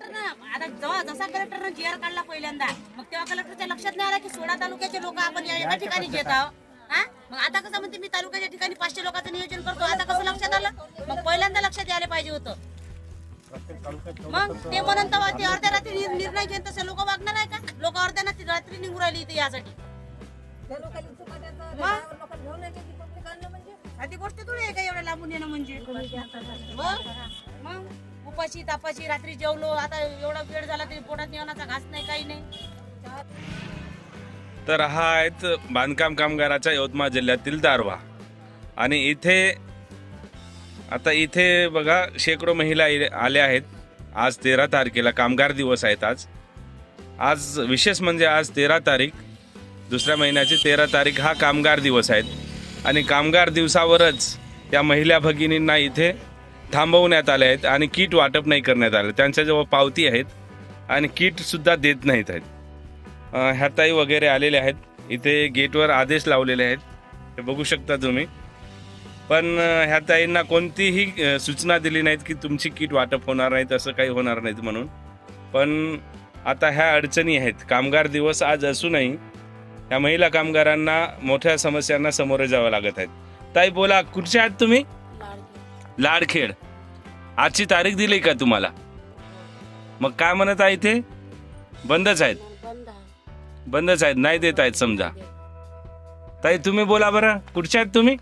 कलेक्टरनं आता जेव्हा जसा कलेक्टरनं जी आर काढला पहिल्यांदा मग तेव्हा कलेक्टरच्या लक्षात नाही आला की सोळा तालुक्याचे लोक आपण या एका ठिकाणी घेत आहोत. हा? मग आता कसं म्हणते मी तालुक्याच्या ठिकाणी पाचशे लोकांचं नियोजन करतो. आता कसं लक्षात आलं? मग पहिल्यांदा लक्षात यायला पाहिजे होतं. मग ते म्हणून तेव्हा ते अर्ध्या रात्री निर्णय घेऊन तसे लोक वागणार आहे का? लोक अर्ध्या रात्री रात्री निघून राहिली इथे यासाठी. ती गोष्ट थोडी आहे का एवढ्या येणं म्हणजे? मग? मग? उपाशी तापाशी रात्री जेवलो आता एवढा वेळ झाला तरी पोटात जेवणाचा घास नाही काही नाही. तर हा आहेत बांधकाम कामगाराच्या यवतमाळ जिल्ह्यातील दारवा आणि इथे आता इथे बघा शेकडो महिला आल्या आहेत. आज तेरा तारखेला कामगार दिवस आहेत आज. आज विशेष म्हणजे आज तेरा तारीख. दुसऱ्या महिन्याची तेरा तारीख हा कामगार दिवस आहेत आणि कामगार दिवसावरच या महिला भगिनींना इथे थांबवण्यात आले आहेत आणि किट वाटप नाही करण्यात आलं. त्यांच्याजवळ पावती आहेत आणि किटसुद्धा देत नाहीत आहेत. ह्याताई ह्या ताई वगैरे आलेले आहेत. इथे गेटवर आदेश लावलेले आहेत. हे बघू शकता तुम्ही. पण ह्या ताईंना कोणतीही सूचना दिली नाहीत की तुमची किट वाटप होणार नाहीत असं काही होणार नाहीत म्हणून. पण आता ह्या अडचणी आहेत. कामगार दिवस आज असूनही ह्या महिला कामगारांना मोठ्या समस्यांना सामोरे जावं लागत आहेत. ताई बोला कुठच्या आहात तुम्ही? लाडखेड. आजची तारीख दिली का तुम्हाला? मग काय म्हणत आहे इथे? बंदच आहेत. बंदच आहेत नाही देत आहेत समजा. ताई तुम्ही बोला बरं कुठच्या आहेत तुम्ही?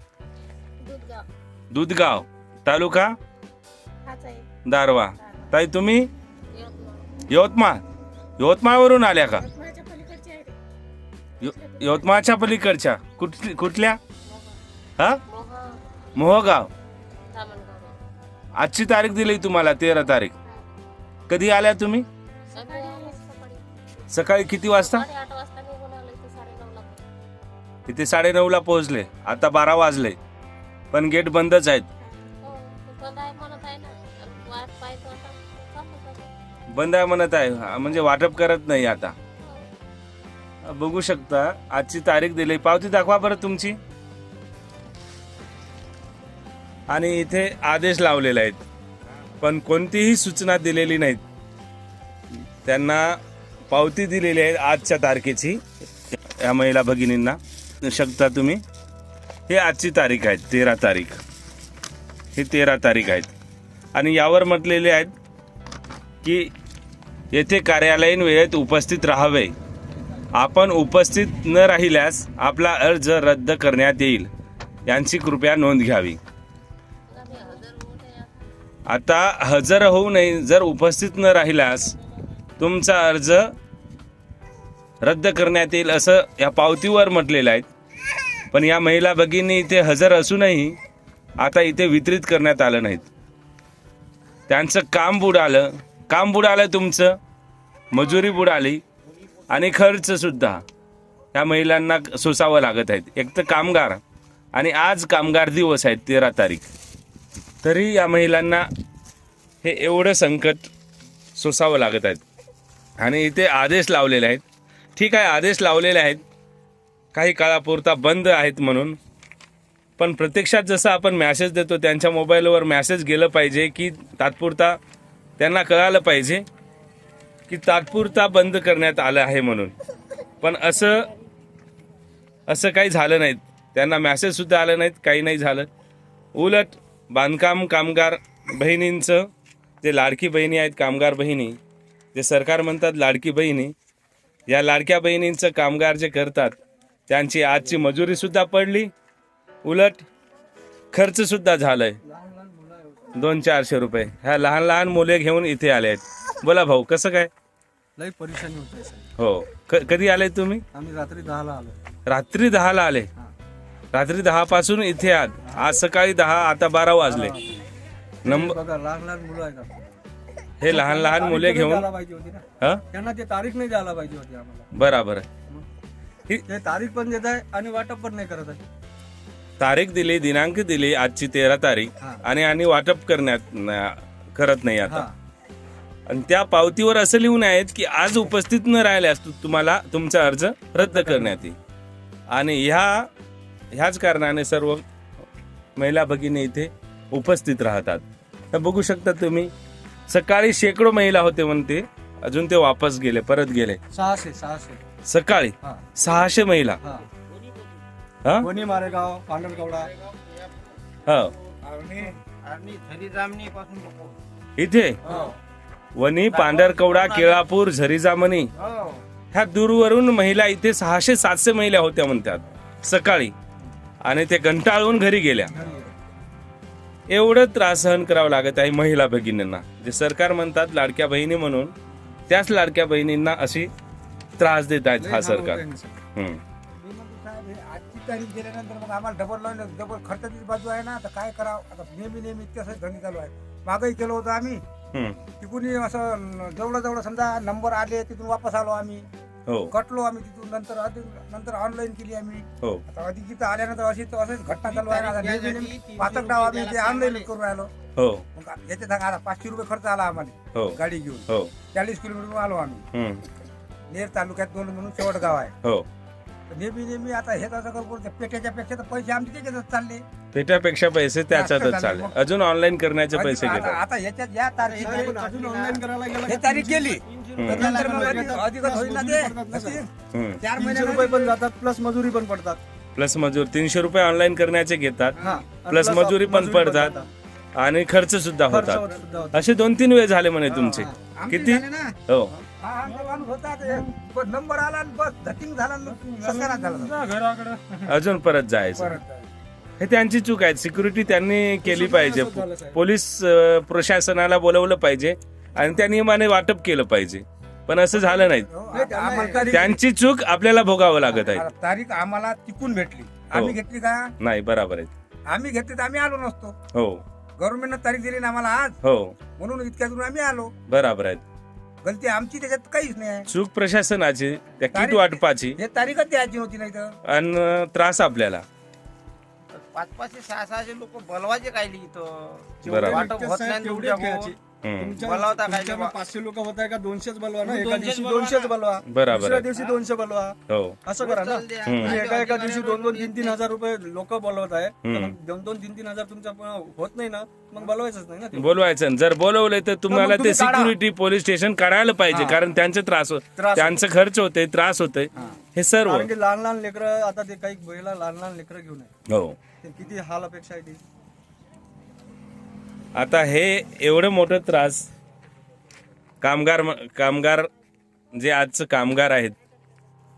दूधगाव. तालुका? दारवा ताई तुम्ही? यवतमाळ. यवतमाळवरून आल्या का? यव- यवतमाळच्या पलीकडच्या. कुठली कुठल्या? हा? मोहगाव. आजची तारीख दिली तुम्हाला तेरा तारीख. कधी आल्या तुम्ही? सकाळी किती वाजता? इथे साडेनऊला. पोहोचले. आता बारा वाजले. पण गेट बंदच आहेत. बंद आहे म्हणत आहे. हा, म्हणजे वाटप करत नाही आता. बघू शकता आजची तारीख दिली. पावती दाखवा बरं तुमची. आणि इथे आदेश लावलेले आहेत. पण कोणतीही सूचना दिलेली नाहीत. त्यांना पावती दिलेली आहे आजच्या तारखेची या महिला भगिनींना. शकता तुम्ही? हे आजची तारीख आहे तेरा तारीख. ही तेरा तारीख आहेत. आणि यावर म्हटलेले आहेत की येथे कार्यालयीन वेळेत उपस्थित राहावे. आपण उपस्थित न राहिल्यास आपला अर्ज रद्द करण्यात येईल. यांची कृपया नोंद घ्यावी. आता हजर होऊ नये जर उपस्थित न राहिल्यास तुमचा अर्ज रद्द करण्यात येईल असं या पावतीवर म्हटलेलं आहे. पण या महिला भगिनी इथे हजर असूनही आता इथे वितरित करण्यात आलं नाहीत. त्यांचं काम बुडालं काम बुडालं तुमचं? मजुरी बुडाली आणि खर्चसुद्धा या महिलांना सोसावं लागत आहेत. एक तर कामगार. आणि आज कामगार दिवस आहेत तेरा तारीख. तरी या महिलांना हे एवढं संकट सोसावं लागत आहेत. आणि इथे आदेश लावलेले आहेत. ठीक आहे आदेश लावलेले आहेत. काही काळापुरता बंद आहेत म्हणून. पण प्रत्यक्षात जसं आपण मॅसेज देतो त्यांच्या मोबाईलवर मॅसेज गेलं पाहिजे की तात्पुरता त्यांना कळालं पाहिजे की तात्पुरता बंद करण्यात आलं आहे म्हणून. पण असं असं काही झालं नाहीत. त्यांना मॅसेजसुद्धा आलं नाहीत काही नाही झालं. उलट बांधकाम कामगार बहिणींचं जे लाडकी बहिणी आहेत कामगार बहिणी जे सरकार म्हणतात लाडकी बहिणी या लाडक्या बहिणींचं कामगार जे करतात त्यांची आजची मजुरी सुद्धा पडली. उलट खर्च सुद्धा झालाय. दोन चारशे रुपये. ह्या लहान लहान मुले घेऊन इथे आले आहेत. बोला भाऊ कसं काय? लई परेशानी होत हो. क- कधी आले तुम्ही? आम्ही रात्री दहाला आलो. रात्री दहाला आले. रात्री दहा पासून इथे आहात. आज सकाळी दहा आता बारा वाजले. नंबर बघा लहान लहान मुलं आहेत आपली. हे लहान लहान मुले घेऊन द्यायला पाहिजे होती ना? हा? त्यांना ते तारीख नाही द्यायला पाहिजे होती आम्हाला. बराबर ही ते तारीख पण देत आहे आणि वाटप पण नाही करत आहे. तारीख दिली दिनांक दिली आजची तेरा तारीख. हा. आणि आणि वाटप करण्यात न- करत नाही आता. हा. आणि त्या पावतीवर असं लिहून आहेत की आज उपस्थित न राहिल्यास तु- तुम्हाला तुमचा अर्ज रद्द करण्यात येईल. आणि ह्या ह्याच कारणाने सर्व महिला भगिनी इथे उपस्थित राहतात. तर बघू शकता तुम्ही सकाळी शेकडो महिला होते म्हणते अजून ते वापस गेले परत गेले. सहाशे सहाशे. सकाळी हा. सहाशे महिला. हा. हा? वणी मारेगाव पांढरकवडा. हो. इथे? वणी पांढरकवडा केळापूर झरीजामणी ह्या दूरवरून महिला इथे सहाशे सातशे महिला होत्या म्हणतात सकाळी. आणि ते कंटाळून घरी गेल्या. एवढं त्रास सहन करावं लागत आहे महिला भगिनींना. जे सरकार म्हणतात लाडक्या बहिणी म्हणून त्याच लाडक्या बहिणींना अशी त्रास देत आहेत हा सरकार. आजची तारीख गेल्यानंतर मग आम्हाला डबल लावलं डबल खर्चाची बाजू आहे ना आता काय करावं? आता नेहमी नेहमी तसं धंदे चालू आहे मागही केलं होतं आम्ही. तिकून असं जेवढं जेवढं समजा नंबर आले तिथून वापस आलो आम्ही. हो. कटलो आम्ही तिथून नंतर नंतर ऑनलाईन केली आम्ही. हो. आता अधिक तिथं आल्यानंतर अशी अशीच घटना चालू आहे ना आता नेहमी नेहमी पाचक डाव आम्ही ते ऑनलाईन करून राहिलो. हो. मग याच्यात आता पाचशे रुपये खर्च आला आम्हाला. हो. गाडी घेऊन. हो. चाळीस किलोमीटर आलो आम्ही. हम्म. नेर तालुक्यात दोन म्हणून शेवट गाव आहे. हो. तर नेहमी नेहमी आता हे असं करून पेट्याच्या पेक्षा तर पैसे आमचे त्याच्यातच चालले. पेट्यापेक्षा पैसे त्याच्यातच चालेल. अजून ऑनलाईन करण्याचे पैसे आता घेतात. आता याच्यात या तारीख अजून ऑनलाईन करायला गेलं हे तारीख गेली. तर नंतर मग अधिक अधिकच होईल ना ते? नक्की. हम्म. चार तीनशे रुपये पण जातात प्लस मजुरी पण पडतात. प्लस मजूर तीनशे रुपये ऑनलाईन करण्याचे घेतात. हा. आणि प्लस plus मजुरी पण पडतात. आणि खर्च सुद्धा खर्च होतात. सुद्धा. असे दोन तीन वेळ झाले म्हणे तुमचे. आमचे किती? झाले ना? हो. हा आमचा माणूस होता ते बस नंबर आला आणि बस धटिंग झाला आणि सत्यानाश झाला. अजून परत जायचं. हे त्यांची चूक आहे सिक्युरिटी त्यांनी केली पाहिजे. पोलीस अं, प्रशासनाला बोलवलं पाहिजे. आणि त्या नियमाने वाटप केलं पाहिजे. पण असं झालं नाही. हो, आता आम्हाला तारीख- त्यांची चूक आपल्याला भोगावं लागत आहे. तारीख आम्हाला तिकून भेटली. आम्ही घेतली का? नाही बरोबर आहे. आम्ही घेतली तर आम्ही आलो नसतो. हो. गव्हर्नमेंटनं तारीख दिली ना आम्हाला आज. हो. म्हणून इतक्या दूर आम्ही आलो. बरोबर आहे. गलती आमची त्याच्यात काहीच नाही आहे. चूक प्रशासनाची त्या किट तारीख- वाटपाची. हे तारीखच द्यायची नव्हती नाही तर. आणि त्रास आपल्याला. पाच पाचशे सहा सहाशे लोक बोलवायचे काय इथं. बरोबर. वाटप होत नाही तेवढे. तुमच्या- बोलावता काय तुमच्याकडे तेव्हा? पाचशे लोक होत आहे का? दोनशेच बलवा ना. एका दिवशी दोनशेच. बलवा. बरोबर दुसऱ्या आहे. दिवशी दोनशे बलवा. हो. असं करा ना. तुम्ही एका एका दिवशी दोन दोन तीन तीन हजार रुपये लोक बोलवत आहे. तर हम्म. मग दोन दोन तीन तीन हजार तुमच्या पण होत नाही ना. मग बोलवायचंच नाही ना ते. बोलवायचं. जर बोलवलंय तर तुम्हाला मग ते. सिक्युरिटी पोलीस स्टेशन काढायला पाहिजे. हा. कारण त्यांचे त्रास होत त्रास त्यांचं खर्च होते त्रास होते हे. सर्व. कारण की लहान लहान लेकरं आता ते काही महिला लहान लहान लेकरं घेऊन आहे हो. ते किती हाल अपेक्षा आहे ती. आता हे एवढं मोठं त्रास कामगार कामगार जे आजचं कामगार आहेत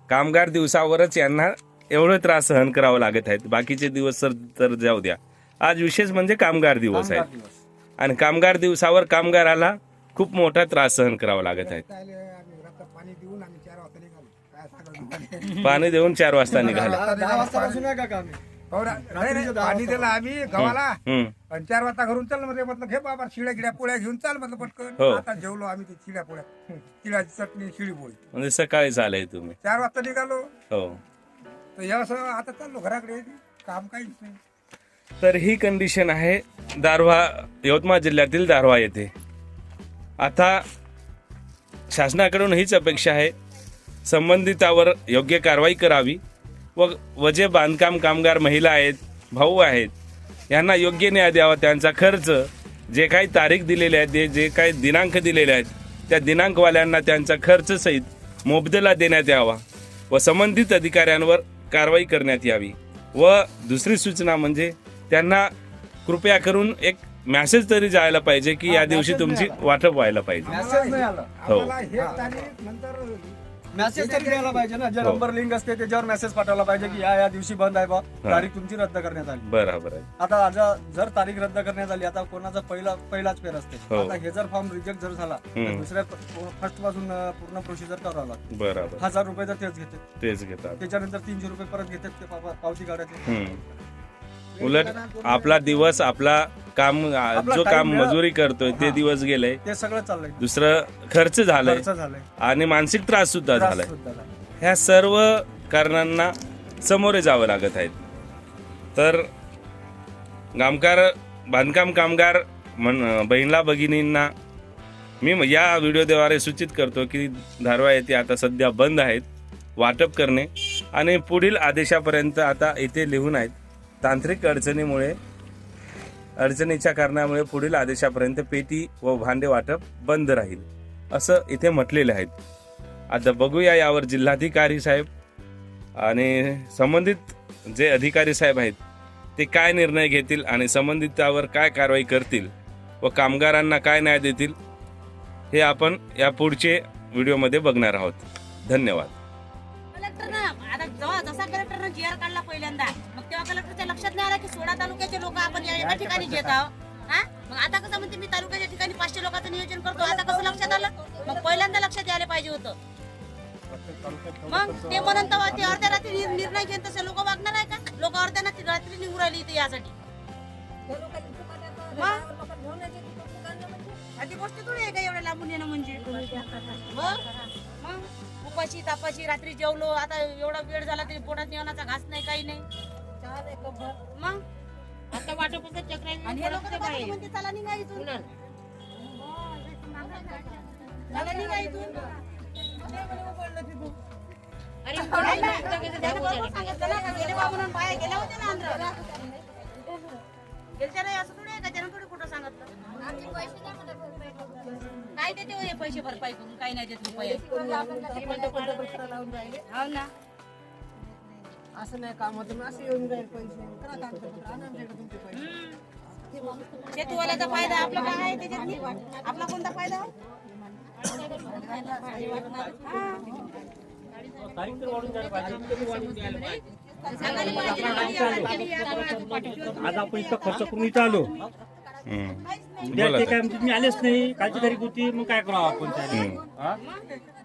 कामगार दिवसावरच यांना एवढं त्रास सहन करावं लागत आहेत. बाकीचे दिवस तर तर जाऊ द्या. आज विशेष म्हणजे कामगार दिवस कामगार आहेत दिवस. आणि कामगार दिवसावर कामगाराला खूप मोठा त्रास सहन करावा लागत आहे पाणी देऊन आम्ही चार वाजता निघालो. पाणी हे? हो पाणी दिलं आम्ही गव्हाला. आणि चार वाजता घरून चल म्हणजे म्हटलं घे बाबा शिळ्या गिड्या पोळ्या घेऊन चाल म्हटलं हो. पटकन आता जेवलो आम्ही ते शिळ्या पोळ्या. तिळाची चटणी शिळी पोळी. म्हणजे सकाळी आले तुम्ही. चार वाजता निघालो. हो. तर या असं आता चाललो घराकडे. काम काहीच नाही. तर ही कंडिशन आहे दारव्हा यवतमाळ जिल्ह्यातील दारव्हा येथे. आता शासनाकडून हीच अपेक्षा आहे संबंधितावर योग्य कारवाई करावी. व व जे बांधकाम कामगार महिला आहेत भाऊ आहेत यांना योग्य न्याय द्यावा त्यांचा खर्च जे काही तारीख दिलेले आहेत जे- जे काही दिनांक दिलेले आहेत त्या दिनांकवाल्यांना त्यांचा खर्च सहित मोबदला देण्यात यावा व संबंधित अधिकाऱ्यांवर कारवाई करण्यात यावी. व दुसरी सूचना म्हणजे त्यांना कृपया करून एक मॅसेज तरी जायला पाहिजे की या दिवशी तुमची वाटप व्हायला पाहिजे. मेसेज नाही आला. हो. हे मेसेज तरी द्यायला पाहिजे ना. जे हो. नंबर लिंक असते त्याच्यावर मेसेज पाठवला पाहिजे की या या दिवशी बंद आहे बा. तारीख तुमची रद्द करण्यात आली. बरोबर आहे. आता आज जर तारीख रद्द करण्यात आली आता कोणाचा पहिला पहिलाच फेर असते. हो. आता हे जर फॉर्म रिजेक्ट जर झाला तर हम्म. दुसऱ्या फर्स्टपासून अं, पूर्ण प्रोसिजर करावं लागतं. बरोबर. हजार रुपये तर तेच घेते तेच घेतात. त्याच्यानंतर तीनशे रुपये परत घेतात ते पाव- पावती काढायचे. हम्म. उलट आपला दिवस आपला काम आपला जो time काम मजुरी करतोय ते दिवस गेले. ते सगळं चाललंय. दुसरं खर्च झालंय. खर्च झालंय. आणि मानसिक त्रास सुद्धा त्रास झालाय. सुद्धा झालाय. ह्या सर्व कारणांना सामोरे जावं लागत आहेत. तर कामगार बांधकाम कामगार म्हण बहिणला भगिनींना मी म- या व्हिडिओद्वारे सूचित करतो की धारवा येथे आता सध्या बंद आहेत वाटप करणे. आणि पुढील आदेशापर्यंत आता इथे लिहून आहेत तांत्रिक अडचणीमुळे अडचणीच्या कारणामुळे पुढील आदेशापर्यंत पेटी व भांडे वाटप बंद राहील असं इथे म्हटलेले आहेत. आता बघूया यावर जिल्हाधिकारी साहेब आणि संबंधित जे अधिकारी साहेब आहेत ते काय निर्णय घेतील आणि संबंधितावर काय कारवाई करतील व कामगारांना काय न्याय देतील हे आपण या पुढचे व्हिडिओमध्ये बघणार आहोत. धन्यवाद. जी आर काढला पहिल्यांदा. मग तेव्हा कलेक्टरच्या लक्षात नाही आलं की सोळा तालुक्याचे लोक आपण या एका ठिकाणी घेत आहोत. हा? मग आता कसं म्हणते मी तालुक्याच्या ठिकाणी पाचशे लोकांचं नियोजन करतो. आता कसं लक्षात आलं? मग पहिल्यांदा लक्षात यायला पाहिजे होतं. मग ते म्हणून तेव्हा ते अर्ध्या रात्री निर्णय घेऊन तसे लोक वागणार आहे का? लोक अर्ध्या रात्री रात्री निघून राहिली इथे यासाठी. आधी गोष्ट थोडी आहे का एवढ्या लांबून येणं म्हणजे? मग उपाशी तापाशी रात्री जेवलो आता एवढा वेळ झाला तरी पोटात जेवणाचा घास नाही काही नाही. मग? आता वाटपाचं चक्र. आणि हे लोक तर बाकी म्हणते चला निघा इथून. चला निघा इथून. अरे कोणी नाही. त्यानं बरोबर सांगितलं ना बाया गेल्या होत्या आंध्र गेलत्या नाही असं थोडी आहे का? त्यानं थोडी कुठं सांगितलं काय देते हो हे पैसे भरपाई करून काही नाही देत रुपये. हो ना. असं नाही काम होतं असं येऊन जाईल पैसे. करा कागदपत्र आणा आमच्याकडे तुमचे पैसे. शेतूवाल्याचा फायदा आपला काय आहे त्याच्यात? आपला कोणता फायदा आज आपण इतका खर्च करून इथं आलो. उद्या ते. काय म्हणते मी आलेच नाही कालची तारीख होती मग काय करावं आपण त्याने? हा?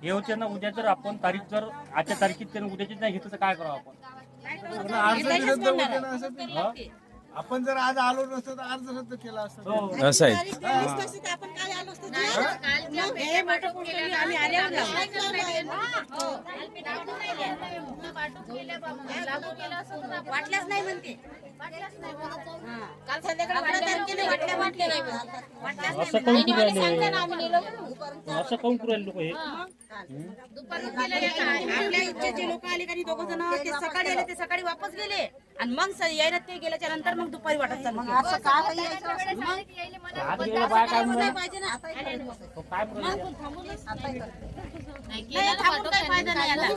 हे होते ना उद्या जर आपण तारीख जर आजच्या तारखेत त्यानं उद्याची नाही घेतलं तर काय करावं आपण अर्ज रद्द होते ना असं ते. आपण जर आज आलो नसतो तर अर्ज रद्द केला असता. हो. असं आहे. हे नाही म्हणते. हा. काल संध्याकाळी नाही. असं काऊन करू राहिले असं काऊन करू राहिले लोक हे? आपल्या इच्छेचे लोक आले का दोघ जण ते सकाळी आले ते सकाळी वापस गेले. आणि मग स- यायला ते गेल्याच्यानंतर मग दुपारी वाटत चालू केलं. काय पाहिजे ना. काय म्हणून नाही, थांबून काही फायदा नाही आता.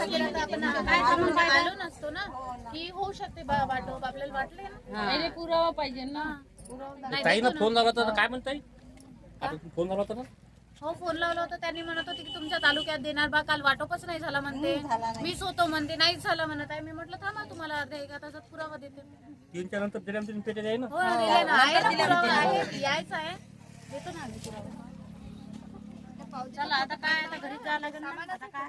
काय थांबून फायदा? आलो नसतो ना. की होऊ शकते बा- वाटप आपल्याला वाटले ना. हा. पुरावा पाहिजे ना. ताईनं फोन लावला होता काय म्हणताय फोन लावला होता ना? हो फोन लावला होता त्यांनी म्हणत होते की तुमच्या तालुक्यात देणार बा काल वाटपच नाही झाला म्हणते. मीच होतो म्हणते नाहीच झाला म्हणत. आहे मी म्हटलं थांबा तुम्हाला अर्ध्या एका तासात पुरावा देते. तीनच्या नंतर आहे ना? हो दिले ना. आहे ना पुरावा आहे. यायचं आहे. देतो ना आम्ही पुरावा. चला आता काय आता घरी जावं लागेल ना. आता काय?